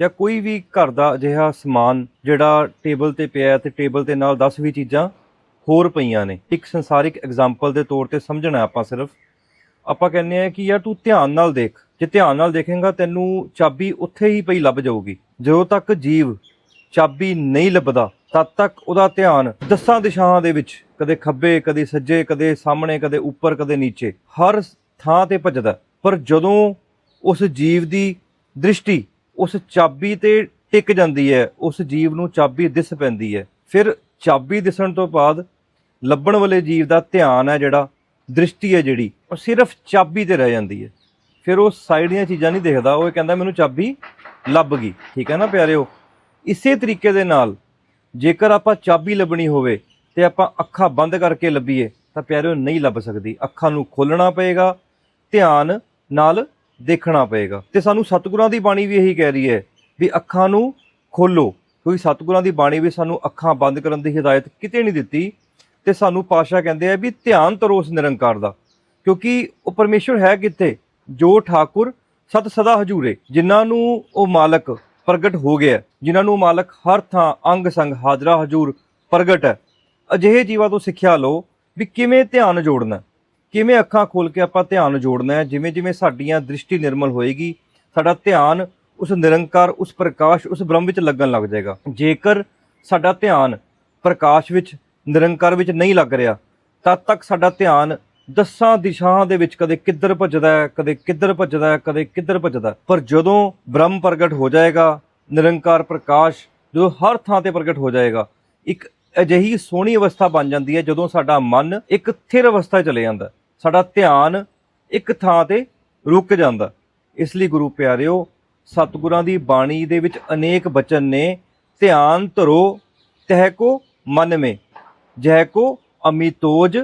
ਜਾਂ ਕੋਈ ਵੀ ਘਰ ਦਾ ਅਜਿਹਾ ਸਮਾਨ ਜਿਹੜਾ ਟੇਬਲ ਤੇ ਪਿਆ ਹੈ ਤੇ ਟੇਬਲ ਤੇ ਨਾਲ 10 ਵੀ ਚੀਜ਼ਾਂ ਹੋਰ ਪਈਆਂ ਨੇ। ਇੱਕ ਸੰਸਾਰਿਕ ਐਗਜ਼ਾਮਪਲ ਦੇ ਤੌਰ ਤੇ ਸਮਝਣਾ ਆਪਾਂ ਸਿਰਫ। ਆਪਾਂ ਕਹਿੰਦੇ ਆ ਕਿ ਯਾਰ ਤੂੰ ਧਿਆਨ ਨਾਲ ਦੇਖ। ਜੇ ਧਿਆਨ ਨਾਲ ਦੇਖੇਂਗਾ ਤੈਨੂੰ ਚਾਬੀ ਉੱਥੇ ਹੀ ਪਈ ਲੱਭ ਜਾਊਗੀ। ਜਦੋਂ ਤੱਕ ਜੀਵ ਚਾਬੀ ਨਹੀਂ ਲੱਭਦਾ, ਤਦ ਤੱਕ ਉਹਦਾ ਧਿਆਨ ਦਸਾਂ ਦਿਸ਼ਾਵਾਂ ਦੇ ਵਿੱਚ, ਕਦੇ ਖੱਬੇ, ਕਦੇ ਸੱਜੇ, ਕਦੇ ਸਾਹਮਣੇ, ਕਦੇ ਉੱਪਰ, ਕਦੇ ਨੀਚੇ, ਹਰ ਥਾਂ ਤੇ ਭੱਜਦਾ ਪਰ ਜਦੋਂ ਉਸ ਜੀਵ ਦੀ ਦ੍ਰਿਸ਼ਟੀ ਉਸ ਚਾਬੀ ਤੇ ਟਿਕ ਜਾਂਦੀ ਹੈ, ਉਸ ਜੀਵ ਨੂੰ ਚਾਬੀ ਦਿਸ ਪੈਂਦੀ ਹੈ। ਫਿਰ ਚਾਬੀ ਦਿਸਣ ਤੋਂ ਬਾਅਦ ਲੱਭਣ ਵਾਲੇ ਜੀਵ ਦਾ ਧਿਆਨ ਹੈ ਜਿਹੜਾ, ਦ੍ਰਿਸ਼ਟੀ ਹੈ ਜਿਹੜੀ, ਉਹ ਸਿਰਫ ਚਾਬੀ ਤੇ ਰਹਿ ਜਾਂਦੀ ਹੈ। ਫਿਰ ਉਹ ਸਾਈਡ ਦੀਆਂ ਚੀਜ਼ਾਂ ਨਹੀਂ ਦੇਖਦਾ, ਉਹ ਕਹਿੰਦਾ ਮੈਨੂੰ ਚਾਬੀ ਲੱਭ ਗਈ। ਠੀਕ ਹੈ ਨਾ ਪਿਆਰਿਓ? ਇਸੇ ਤਰੀਕੇ ਦੇ ਨਾਲ ਜੇਕਰ ਆਪਾਂ ਚਾਬੀ ਲੱਭਣੀ ਹੋਵੇ ਤੇ ਆਪਾਂ ਅੱਖਾਂ ਬੰਦ ਕਰਕੇ ਲੱਭੀਏ, ਤਾਂ ਪਿਆਰਿਓ ਨਹੀਂ ਲੱਭ ਸਕਦੀ। ਅੱਖਾਂ ਨੂੰ ਖੋਲਣਾ ਪਏਗਾ, ਧਿਆਨ ਨਾਲ ਦੇਖਣਾ ਪਏਗਾ। ਤੇ ਸਾਨੂੰ ਸਤਿਗੁਰਾਂ ਦੀ ਬਾਣੀ ਵੀ ਇਹੀ ਕਹਿ ਰਹੀ ਹੈ ਵੀ ਅੱਖਾਂ ਨੂੰ ਖੋਲੋ, ਕਿਉਂਕਿ ਸਤਿਗੁਰਾਂ ਦੀ ਬਾਣੀ ਵੀ ਸਾਨੂੰ ਅੱਖਾਂ ਬੰਦ ਕਰਨ ਦੀ ਹਦਾਇਤ ਕਿਤੇ ਨਹੀਂ ਦਿੱਤੀ। ਤੇ ਸਾਨੂੰ ਪਾਸ਼ਾ ਕਹਿੰਦੇ ਆ ਵੀ ਧਿਆਨ ਤਰੋ ਉਸ ਨਿਰੰਕਾਰ ਦਾ, ਕਿਉਂਕਿ ਉਹ ਪਰਮੇਸ਼ਰ ਹੈ ਕਿੱਥੇ? ਜੋ ਠਾਕੁਰ ਸਤ ਸਦਾ ਹਜੂਰੇ, ਜਿਨ੍ਹਾਂ ਨੂੰ ਉਹ ਮਾਲਕ ਪ੍ਰਗਟ ਹੋ ਗਿਆ, ਜਿਨ੍ਹਾਂ ਨੂੰ ਮਾਲਕ ਹਰ ਥਾਂ ਅੰਗ ਸੰਗ ਹਾਜ਼ਰਾ ਹਜੂਰ ਪ੍ਰਗਟ ਹੈ। ਅਜਿਹੇ ਜੀਵਾਂ ਤੋਂ ਸਿੱਖਿਆ ਲਓ ਵੀ ਕਿਵੇਂ ਧਿਆਨ ਜੋੜਨਾ। ਕਿਵੇਂ ਅੱਖਾਂ ਖੋਲ ਕੇ ਆਪਾਂ ਧਿਆਨ ਜੋੜਨਾ ਹੈ? ਜਿਵੇਂ ਜਿਵੇਂ ਸਾਡੀਆਂ ਦ੍ਰਿਸ਼ਟੀ ਨਿਰਮਲ ਹੋਏਗੀ, ਸਾਡਾ ਧਿਆਨ ਉਸ ਨਿਰੰਕਾਰ, ਉਸ ਪ੍ਰਕਾਸ਼, ਉਸ ਬ੍ਰਹਮ ਵਿੱਚ ਲੱਗਣ ਲੱਗ ਜਾਏਗਾ। ਜੇਕਰ ਸਾਡਾ ਧਿਆਨ ਪ੍ਰਕਾਸ਼ ਵਿੱਚ, ਨਿਰੰਕਾਰ ਵਿੱਚ ਨਹੀਂ ਲੱਗ ਰਿਹਾ, ਤਦ ਤੱਕ ਸਾਡਾ ਧਿਆਨ ਦਸਾਂ ਦਿਸ਼ਾਵਾਂ ਦੇ ਵਿੱਚ ਕਦੇ ਕਿੱਧਰ ਭੱਜਦਾ ਹੈ, ਕਦੇ ਕਿੱਧਰ ਭੱਜਦਾ ਹੈ, ਕਦੇ ਕਿੱਧਰ ਭੱਜਦਾ ਪਰ ਜਦੋਂ ਬ੍ਰਹਮ ਪ੍ਰਗਟ ਹੋ ਜਾਏਗਾ, ਨਿਰੰਕਾਰ, ਪ੍ਰਕਾਸ਼, ਜਦੋਂ ਹਰ ਥਾਂ ਤੇ ਪ੍ਰਗਟ ਹੋ ਜਾਏਗਾ, ਇੱਕ ਅਜਿਹੀ ਸੋਹਣੀ ਅਵਸਥਾ ਬਣ ਜਾਂਦੀ ਹੈ ਜਦੋਂ ਸਾਡਾ ਮਨ ਇੱਕ ਥਿਰ ਅਵਸਥਾ ਚਲੇ ਜਾਂਦਾ ਸਾਡਾ ਧਿਆਨ ਇੱਕ ਥਾਂ ਤੇ ਰੁਕ ਜਾਂਦਾ। ਇਸ ਲਈ ਗੁਰੂ ਪਿਆਰਿਓ, ਸਤਿਗੁਰਾਂ ਦੀ ਬਾਣੀ ਦੇ ਵਿੱਚ ਅਨੇਕ ਬਚਨ ਨੇ, ਧਿਆਨ ਧਰੋ, ਤਹਿ ਕੋ ਮਨ ਮੇ, ਜਹ ਕੋ ਅਮਿਤੋਜ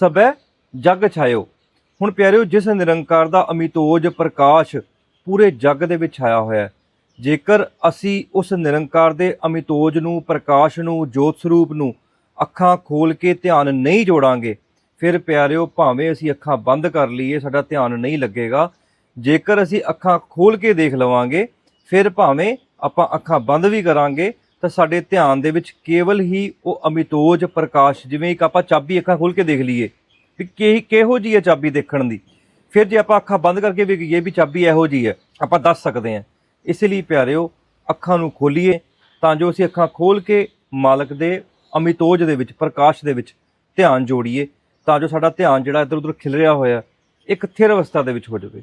ਸਬੈ ਜਗ ਛਾਇਓ। ਹੁਣ ਪਿਆਰਿਓ, ਜਿਸ ਨਿਰੰਕਾਰ ਦਾ ਅਮਿਤੋਜ ਪ੍ਰਕਾਸ਼ ਪੂਰੇ ਜਗ ਦੇ ਵਿੱਚ ਛਾਇਆ ਹੋਇਆ ਹੈ, ਜੇਕਰ ਅਸੀਂ ਉਸ ਨਿਰੰਕਾਰ ਦੇ ਅਮਿਤੋਜ ਨੂੰ, ਪ੍ਰਕਾਸ਼ ਨੂੰ, ਜੋਤ ਸਰੂਪ ਨੂੰ ਅੱਖਾਂ ਖੋਲ ਕੇ ਧਿਆਨ ਨਹੀਂ ਜੋੜਾਂਗੇ ਫਿਰ ਪਿਆਰਿਓ, ਭਾਵੇਂ ਅਸੀਂ ਅੱਖਾਂ ਬੰਦ ਕਰ ਲਈਏ, ਸਾਡਾ ਧਿਆਨ ਨਹੀਂ ਲੱਗੇਗਾ। ਜੇਕਰ ਅਸੀਂ ਅੱਖਾਂ ਖੋਲ ਕੇ ਦੇਖ ਲਵਾਂਗੇ, ਫਿਰ ਭਾਵੇਂ ਆਪਾਂ ਅੱਖਾਂ ਬੰਦ ਵੀ ਕਰਾਂਗੇ, ਤਾਂ ਸਾਡੇ ਧਿਆਨ ਦੇ ਵਿੱਚ ਕੇਵਲ ਹੀ ਉਹ ਅਮਿਤੋਜ ਪ੍ਰਕਾਸ਼, ਜਿਵੇਂ ਇੱਕ ਆਪਾਂ ਚਾਬੀ ਅੱਖਾਂ ਖੋਲ ਕੇ ਦੇਖ ਲਈਏ, ਵੀ ਕਿ ਕਿਹੋ ਜੀ ਹੈ ਚਾਬੀ ਦੇਖਣ ਦੀ। ਫਿਰ ਜੇ ਆਪਾਂ ਅੱਖਾਂ ਬੰਦ ਕਰਕੇ ਵੀ ਕਹੀਏ ਵੀ ਚਾਬੀ ਇਹੋ ਜੀ ਹੈ, ਆਪਾਂ ਦੱਸ ਸਕਦੇ ਹਾਂ। ਇਸ ਲਈ ਪਿਆਰਿਓ, ਅੱਖਾਂ ਨੂੰ ਖੋਲੀਏ, ਤਾਂ ਜੋ ਅਸੀਂ ਅੱਖਾਂ ਖੋਲ ਕੇ ਮਾਲਕ ਦੇ, ਅਮਿਤੋਜ ਦੇ ਵਿੱਚ, ਪ੍ਰਕਾਸ਼ ਦੇ ਵਿੱਚ ਧਿਆਨ ਜੋੜੀਏ। ਤਾਂ ਜੋ ਸਾਡਾ ਧਿਆਨ ਜਿਹੜਾ ਇੱਧਰ ਉੱਧਰ ਖਿਲ ਰਿਹਾ ਹੋਇਆ ਇੱਕ ਥਿਰ ਅਵਸਥਾ ਦੇ ਵਿੱਚ ਹੋ ਜਾਵੇ।